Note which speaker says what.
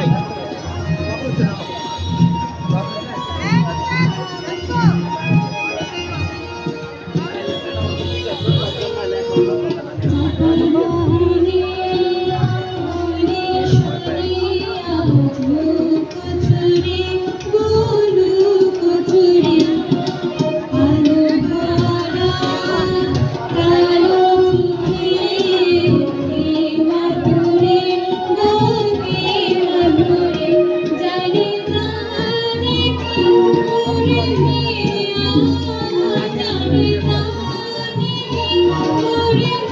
Speaker 1: Thank you. Gloria.